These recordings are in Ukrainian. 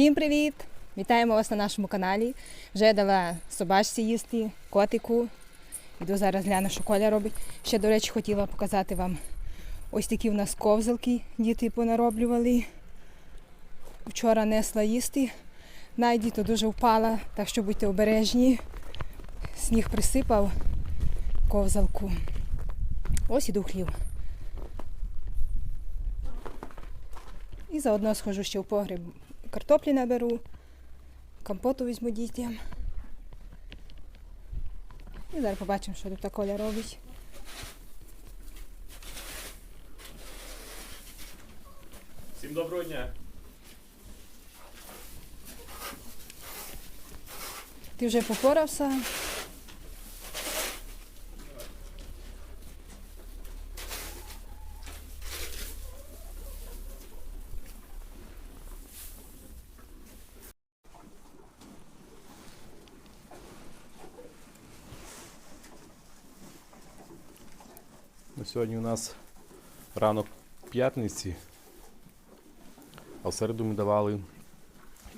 Всім привіт! Вітаємо вас на нашому каналі. Вже дала собачці їсти, котику. Іду зараз гляну, що Коля робить. Ще, до речі, хотіла показати вам ось такі в нас ковзалки діти понароблювали. Вчора несла їсти. Найді то дуже впала, так що будьте обережні. Сніг присипав ковзалку. Ось іду хлів. І заодно схожу ще в погріб. Картоплі наберу, компоту візьму дітям. І зараз побачимо, що тут Коля робить. Всім доброго дня. Ти вже попорався? Ну, Сьогодні у нас ранок п'ятниці, а в середу ми давали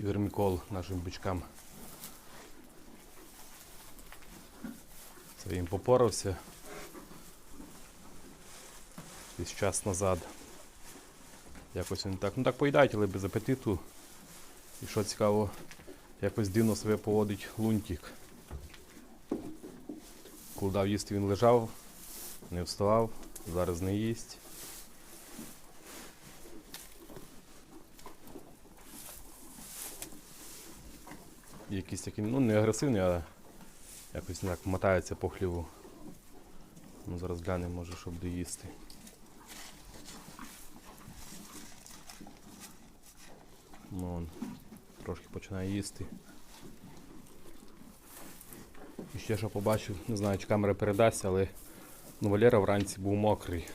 вермікол нашим бичкам. Це він попорався десь час назад. Якось він так. Ну так поїдають, але без апетиту. І що цікаво, якось дивно себе поводить лунтик. Коли дав їсти, він лежав, не вставав, зараз не їсть. Якийсь такий, ну не агресивний, а якось так мотається по хліву. Ну, зараз глянемо, може, щоб доїсти. Ну, он трошки починає їсти. І ще що побачив, не знаю, чи камера передасть, але ну, Валера вранці був мокрий.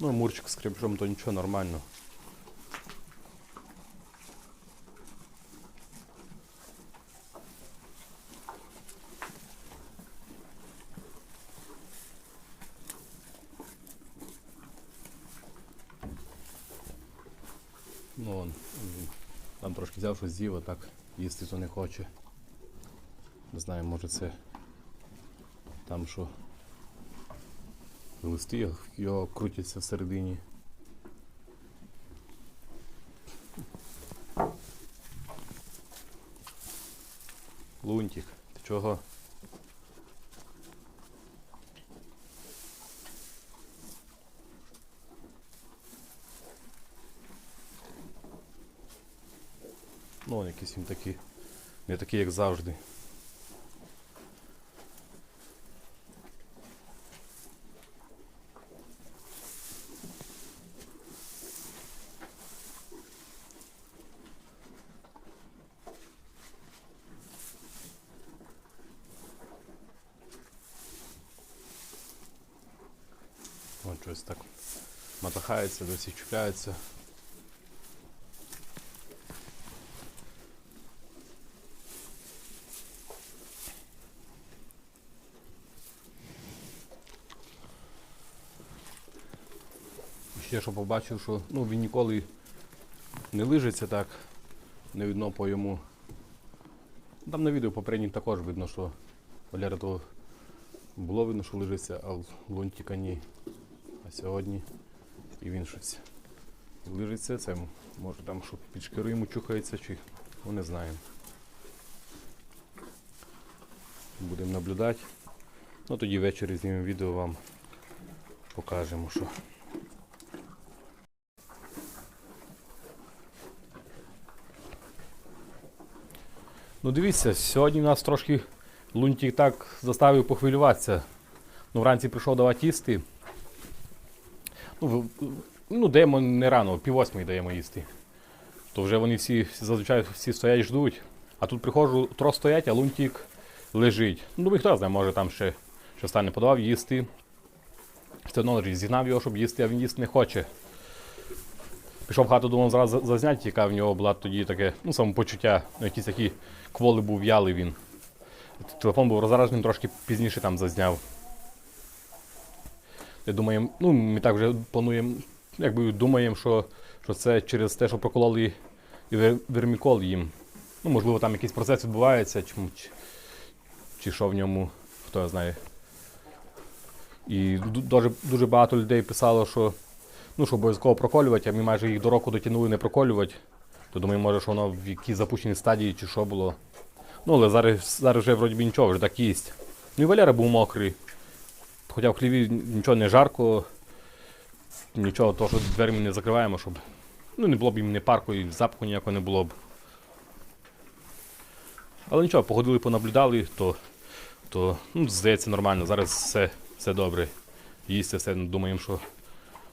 Ну, Мурчик з крепшом то нічого нормально. Ну, он, м, взяв з'їв, а так їсти то не хоче. Не знаю, може це там що листи його крутяться всередині. Лунтик, ти чого? Якийсь він такий, не такий, як завжди. Щось так матахається, досі чіпляється. Ще що побачив, що ну, він ніколи не лижиться так, не видно по йому. Там на відео попереднім також видно, що Валера то було видно, що лежиться, а в лунтика ні. А сьогодні і він щось лежиться, це може там що під шкіру йому чухається чи ну не знаємо. Будемо наблюдати. Ну тоді ввечері знімемо відео вам покажемо, що. Ну дивіться, сьогодні нас трошки Лунтик так заставив похвилюватися. Ну, вранці прийшов давати їсти. Ну, ну даємо не рано, пів восьмої даємо їсти. То вже вони всі зазвичай всі стоять ждуть. А тут приходжу, трос стоять, а лунтик лежить. Ну, думаю, хто знає, може там ще що стане подавав їсти. Все одно зігнав його, щоб їсти, а він їсти не хоче. Пішов в хату, думав, зразу за- зазняти, яка в нього була тоді таке, ну, самопочуття, ну, якісь такі кволи був в'ялий він. Телефон був розражений, трошки пізніше там зазняв. Я думаю, ну, ми так вже плануємо, якби думаємо, що, що це через те, що прокололи і вермікол їм. Ну, можливо, там якийсь процес відбувається, чи, чи що в ньому, хто знає. І дуже, дуже багато людей писало, що, ну, що обов'язково проколювати, а ми майже їх до року дотягнули не проколювати. То думаю, може, що воно в якійсь запущеній стадії чи що було. Ну, але зараз, зараз вже вроді нічого, вже так їсть. Ну і Валера був мокрий. Хоча в хліві нічого не жарко, нічого, того, що двері ми не закриваємо, щоб ну, не було б їм не парку і запаху ніякого не було б. Але нічого, походили, понаблюдали, то, то ну, здається нормально. Зараз все, все добре. Їсти все, думаємо, що,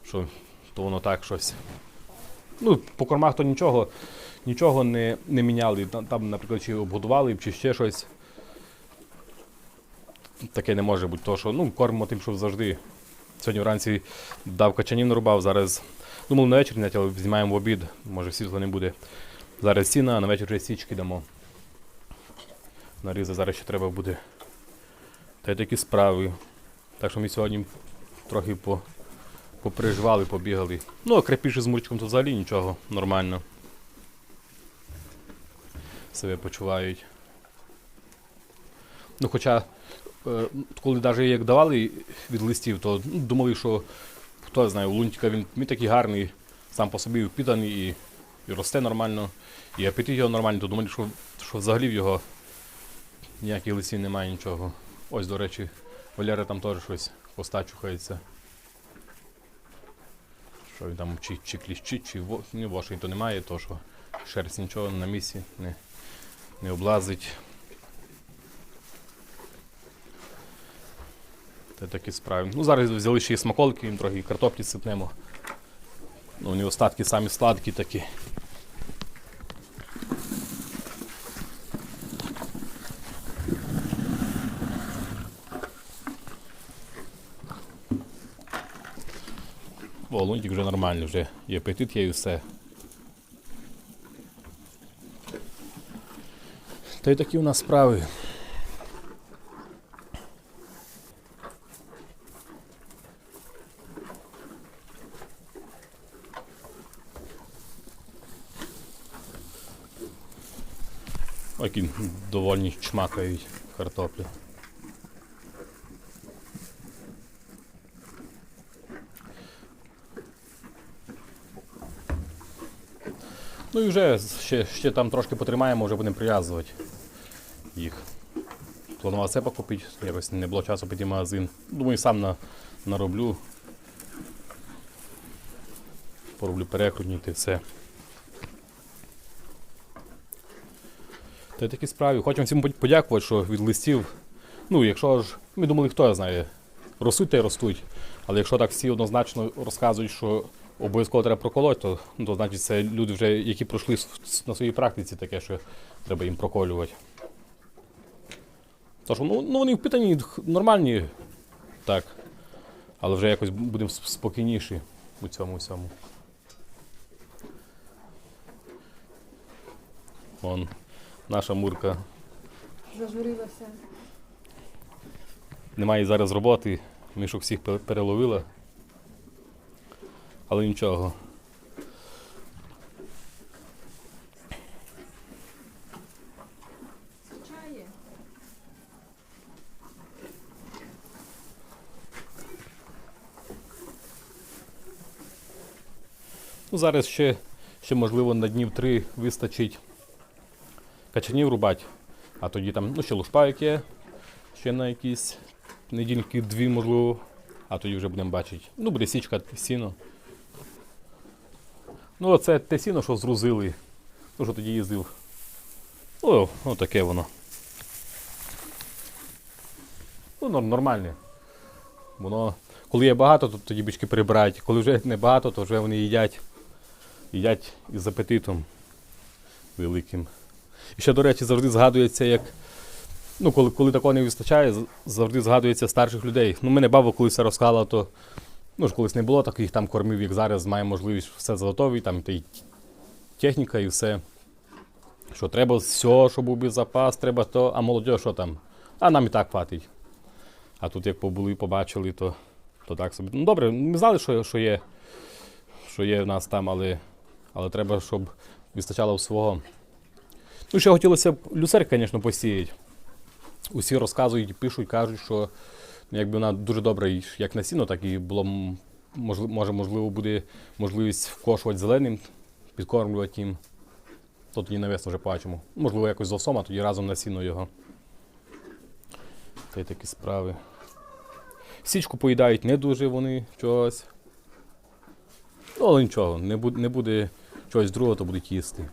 що то воно так щось. Ну, по кормах то нічого, нічого не, не міняли. Там, наприклад, чи обгодували чи ще щось. Таке не може бути, тому що ну, кормимо тим, що завжди. Сьогодні вранці дав качанів нарубав, зараз думав на вечір, але знімаємо в обід, може світла не буде. Зараз сіна, а на вечір вже січки дамо. Нарізи зараз ще треба буде. Та й такі справи. Так що ми сьогодні трохи по, попереживали, побігали. Ну, а крепіше з мурчиком то взагалі нічого, нормально. Себе почувають. Ну, хоча, е, коли навіть як давали від листів, то думали, що хто знає, у Лунтика він, він такий гарний, сам по собі впітаний і, і росте нормально, і апетит його нормальний, то думали, що, що взагалі в його ніяких листів немає нічого. Ось, до речі, Валера там теж щось хвоста чухається. Що він там чи, чи кліщить, чи в... ні, вошень то немає, то що шерсть нічого на місці не, не облазить. Та такі справи. Ну, зараз взяли ще й смаколики, їм трохи картоплі сипнемо. Ну, вони остатки самі сладкі такі. О, лунтик вже нормальний, вже і апетит є і все. Та й такі у нас справи. Ой, Які довольні чмакають картоплю. Ну і вже ще, ще там трошки потримаємо, вже будемо прив'язувати їх. Планував це покупити, якось не було часу піти в магазин. Думаю, сам на, нароблю. Пороблю перекрутніти все. Та й такі справи. Хочемо всім подякувати, що від листів. Ну, якщо ж, ми думали, хто його знає, ростуть та й ростуть. Але якщо так всі однозначно розказують, що обов'язково треба проколоти, то, ну, то значить це люди вже, які пройшли на своїй практиці таке, що треба їм проколювати. Тож, ну, ну вони впитані, х- нормальні, так. Але вже якось будемо спокійніші у цьому всьому. Вон, наша мурка. Зажурилася. Немає зараз роботи, мішок всіх пе- переловила. Але нічого. Ну, зараз ще, ще можливо на днів три вистачить качанів рубати, а тоді там, ну, ще лушпайок є, ще на якісь недільки дві, можливо, а тоді вже будемо бачити. Ну, буде січка сіно. Ну, оце те сіно, що зрузили. Ну, що тоді їздив. О, отаке воно. Ну, нормальне. Воно, коли є багато, то тоді бички прибирають. Коли вже не багато, то вже вони їдять. Їдять із апетитом великим. І ще, до речі, завжди згадується, як. Ну, коли, коли такого не вистачає, завжди згадується старших людей. Ну, мене баба колись розказала, то ну, ж колись не було таких там кормів, як зараз, має можливість все заготовити, там та й техніка і все. Що треба все, щоб був запас, треба то, а молодь, що там? А нам і так хватить. А тут як побули, побачили, то то так собі. Ну добре, ми знали, що, що є. Що є в нас там, але, але треба, щоб вистачало свого. Ну, ще хотілося б люцерк, звісно, посіяти. Усі розказують, пишуть, кажуть, що якби вона дуже добра як на сіно, так і було може, можливо, буде можливість вкошувати зеленим, підкормлювати їм. То тоді навесно вже побачимо. Можливо, якось з овсом, а тоді разом на сіно його. Та такі справи. Січку поїдають не дуже вони чогось. Ну, але нічого, не буде, не буде чогось другого, то будуть їсти.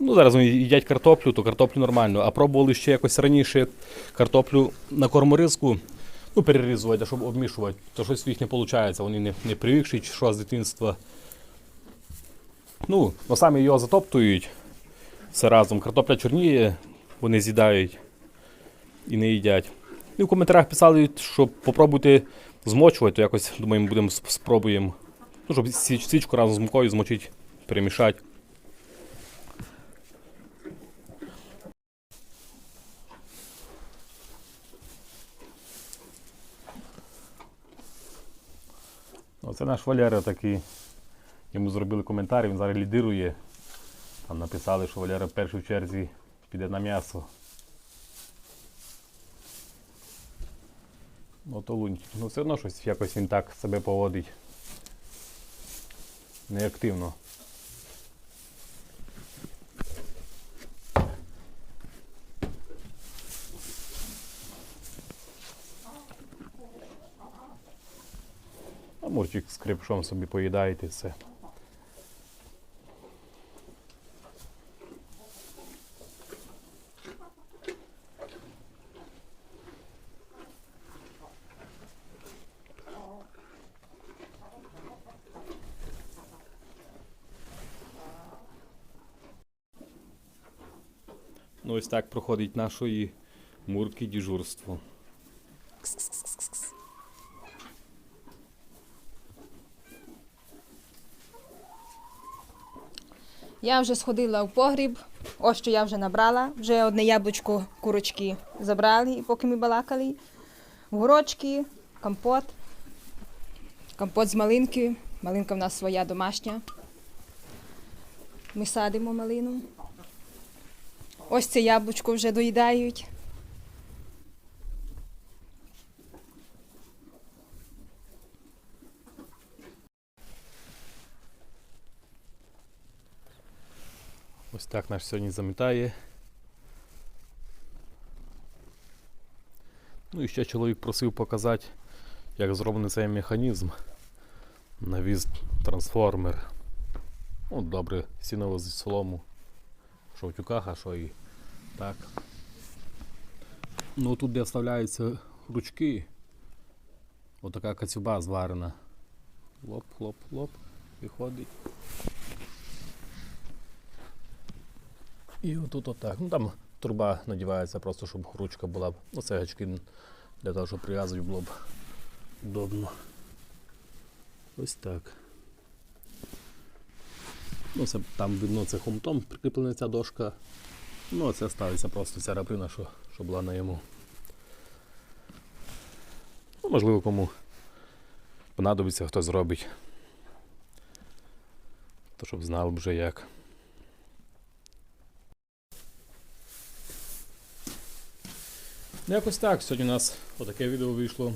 Ну, зараз вони їдять картоплю, то картоплю нормально. А пробували ще якось раніше картоплю на корморизку, ну, перерізувати, щоб обмішувати. То щось в їх не виходить, вони не, не привикші, чи що з дитинства. Ну, но самі його затоптують все разом. Картопля чорніє, вони з'їдають і не їдять. І в коментарях писали, що попробуйте змочувати, то якось думаємо, будемо спробуємо. Ну, щоб свічку разом з мукою змочити, перемішати. Оце наш Валера такий. Йому зробили коментар, він зараз лідирує. Там написали, що Валера в в черзі піде на м'ясо. Ну то лунтик. Ну все одно щось якось він так себе поводить. Неактивно. Мурчик з крепшом собі поїдаєте все. Ну ось так проходить нашої мурки діжурство. Я вже сходила в погріб, ось що я вже набрала. Вже одне яблучко курочки забрали, поки ми балакали. Горочки, компот. Компот з малинки. Малинка в нас своя домашня. Ми садимо малину. Ось це яблучко вже доїдають. Ось так наш сьогодні замітає. Ну і ще чоловік просив показати, як зроблений цей механізм. Навіз трансформер. Ну, добре, сіново зі солому. Що в тюках, а що і так. Ну тут де вставляються ручки. Отака кацюба зварена. Лоп, хлоп, лоп. Виходить. І отут отак. Ну там труба надівається просто, щоб ручка була. Ну, це гачки для того, щоб прив'язувати було б удобно. Ось так. Ну, це там видно це хомутом прикріплена ця дошка. Ну, це ставиться просто ця рабрина, що, що була на йому. Ну, можливо, кому понадобиться, хто зробить. То щоб знали б вже як. Ну, якось так. Сьогодні у нас отаке відео вийшло.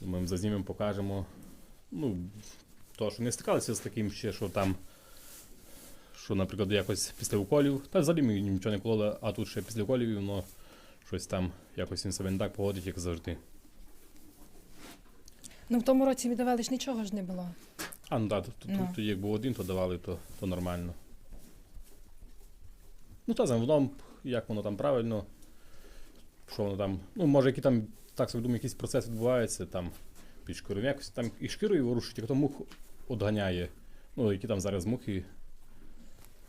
Ми зазнімемо, покажемо. Ну, то, що не стикалися з таким ще, що там, що, наприклад, якось після уколів, та взагалі ми нічого не кололи, а тут ще після уколів, воно щось там якось він себе не так поводить, як завжди. Ну в тому році віддавали ж нічого ж не було. А, ну так, тут, Ну. тут, як був один, то давали, то, то нормально. Ну, та загалом, як воно там правильно, що воно там, ну, може, які там, так собі думаю, якийсь процес відбувається там під шкірою. Якось там і шкірою ворушить, як то мух одганяє. Ну, які там зараз мухи,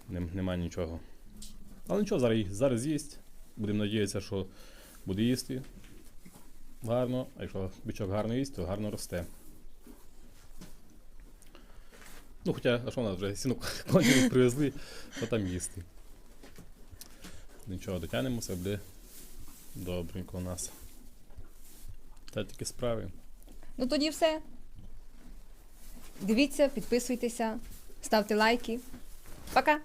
нем, немає нічого. Але нічого, зараз, зараз їсть. Будемо надіятися, що буде їсти гарно, а якщо бичок гарно їсть, то гарно росте. Ну, хоча, а що у нас вже сіну кончилось привезли, то там їсти. Нічого, дотягнемо, все буде добренько у нас. Та тільки справи. Ну тоді все. Дивіться, підписуйтеся, ставте лайки. Пока!